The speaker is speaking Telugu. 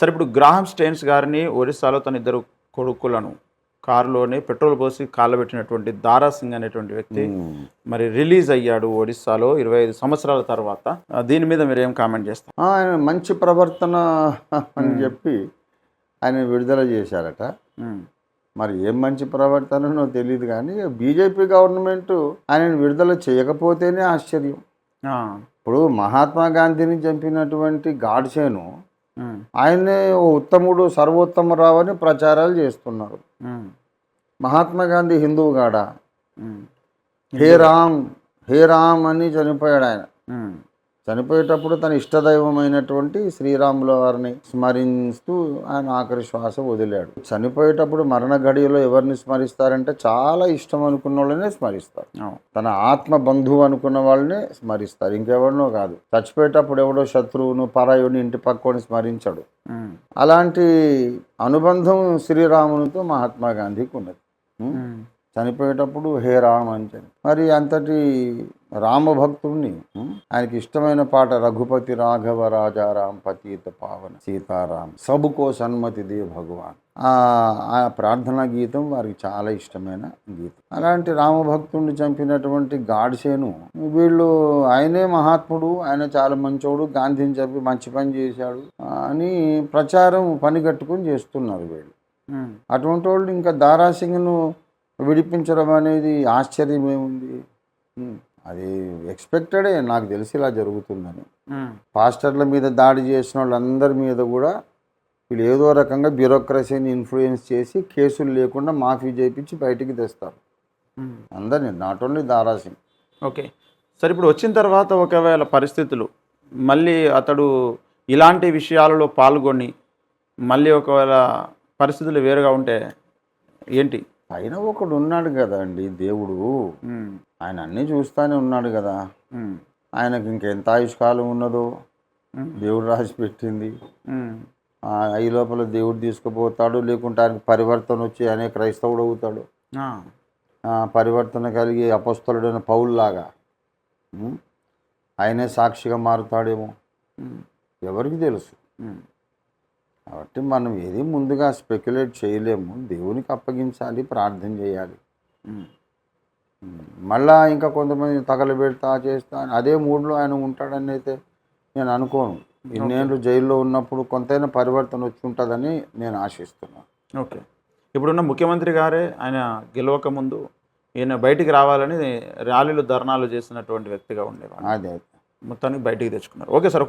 సరే ఇప్పుడు గ్రాహం స్టెయిన్స్ గారిని ఒరిస్సాలో తన ఇద్దరు కొడుకులను కారులోనే పెట్రోల్ పోసి కాలబెట్టినటువంటి దారా సింగ్ అనేటువంటి వ్యక్తి మరి రిలీజ్ అయ్యాడు ఒడిస్సాలో ఇరవై ఐదు సంవత్సరాల తర్వాత. దీని మీద మీరు ఏం కామెంట్ చేస్తారు? ఆయన మంచి ప్రవర్తన అని చెప్పి ఆయన విడుదల చేశారట. మరి ఏం మంచి ప్రవర్తననో తెలియదు కానీ బీజేపీ గవర్నమెంట్ ఆయనను విడుదల చేయకపోతేనే ఆశ్చర్యం. ఇప్పుడు మహాత్మా గాంధీని చంపినటువంటి గాడ్సేను ఆయన్నే ఓ ఉత్తముడు సర్వోత్తమరావు అని ప్రచారాలు చేస్తున్నారు. మహాత్మా గాంధీ హిందువు గాడా? హే రామ్ హే రామ్ అని చనిపోయాడు ఆయన. చనిపోయేటప్పుడు తన ఇష్టదైవమైనటువంటి శ్రీరాముల వారిని స్మరిస్తూ ఆయన ఆఖరి శ్వాస వదిలాడు. చనిపోయేటప్పుడు మరణ గడియలో ఎవరిని స్మరిస్తారంటే చాలా ఇష్టం అనుకున్న వాళ్ళనే స్మరిస్తారు. తన ఆత్మ బంధువు అనుకున్న వాళ్ళనే స్మరిస్తారు. ఇంకెవరినో కాదు. చచ్చిపోయేటప్పుడు ఎవడో శత్రువును పరాయుని ఇంటి పక్కని స్మరించడు. అలాంటి అనుబంధం శ్రీరామునితో మహాత్మా గాంధీకి ఉన్నది? చనిపోయేటప్పుడు హే రామ్ అని చెప్పి. మరి అంతటి రామభక్తుడిని? ఆయనకి ఇష్టమైన పాట రఘుపతి రాఘవ రాజారాం పతీత పావన సీతారాం సబుకో సన్మతి దే భగవాన్. ఆ ఆ ప్రార్థనా గీతం వారికి చాలా ఇష్టమైన గీతం. అలాంటి రామభక్తుడిని చంపినటువంటి గాడ్సేను వీళ్ళు ఆయనే మహాత్ముడు ఆయన చాలా మంచోడు గాంధీని చెప్పి మంచి పని చేశాడు అని ప్రచారం పని కట్టుకుని చేస్తున్నారు వీళ్ళు. అటువంటి వాళ్ళు ఇంకా దారాసింగ్ను విడిపించడం అనేది ఆశ్చర్యం ఏముంది. అది ఎక్స్పెక్టెడే నాకు తెలిసి ఇలా జరుగుతుందని. పాస్టర్ల మీద దాడి చేసిన వాళ్ళందరి మీద కూడా వీళ్ళు ఏదో రకంగా బ్యూరోక్రసీని ఇన్ఫ్లుయెన్స్ చేసి కేసులు లేకుండా మాఫీ చేయించి బయటికి తెస్తారు. అందరినీ నాట్ ఓన్లీ దారాసింగ్ ఓకే. సరే ఇప్పుడు వచ్చిన తర్వాత ఒకవేళ పరిస్థితులు మళ్ళీ అతడు ఇలాంటి విషయాలలో పాల్గొని మళ్ళీ ఒకవేళ పరిస్థితులు వేరుగా ఉంటే ఏంటి? పైన ఒకడు ఉన్నాడు కదా అండి దేవుడు. ఆయన అన్నీ చూస్తానే ఉన్నాడు కదా. ఆయనకి ఇంకెంత ఆయుష్కాలం ఉన్నదో దేవుడు రాసి పెట్టింది. ఆ, ఈ లోపల దేవుడు తీసుకుపోతాడు లేకుంటే ఆయనకు పరివర్తన వచ్చి అనే క్రైస్తవుడు అవుతాడు. పరివర్తన కలిగి అపస్తులుడైన పౌల్లాగా? ఆయనే సాక్షిగా మారుతాడేమో. ఎవరికి తెలుసు? కాబట్టి మనం ఏది ముందుగా స్పెక్యులేట్ చేయలేము. దేవునికి అప్పగించాలి ప్రార్థన చేయాలి. మళ్ళా ఇంకా కొంతమంది తగలబెడతా చేస్తా అని అదే మూడ్లో ఆయన ఉంటాడని అయితే నేను అనుకోను. ఇన్నేళ్ళు జైల్లో ఉన్నప్పుడు కొంతైనా పరివర్తన వచ్చి ఉంటుందని నేను ఆశిస్తున్నాను ఓకే. ఇప్పుడున్న ముఖ్యమంత్రి గారే ఆయన గెలవక ముందు ఈయన బయటికి రావాలని ర్యాలీలు ధర్నాలు చేసినటువంటి వ్యక్తిగా ఉండేవాడు. అదే. మొత్తానికి బయటికి తెచ్చుకున్నారు. Okay sir.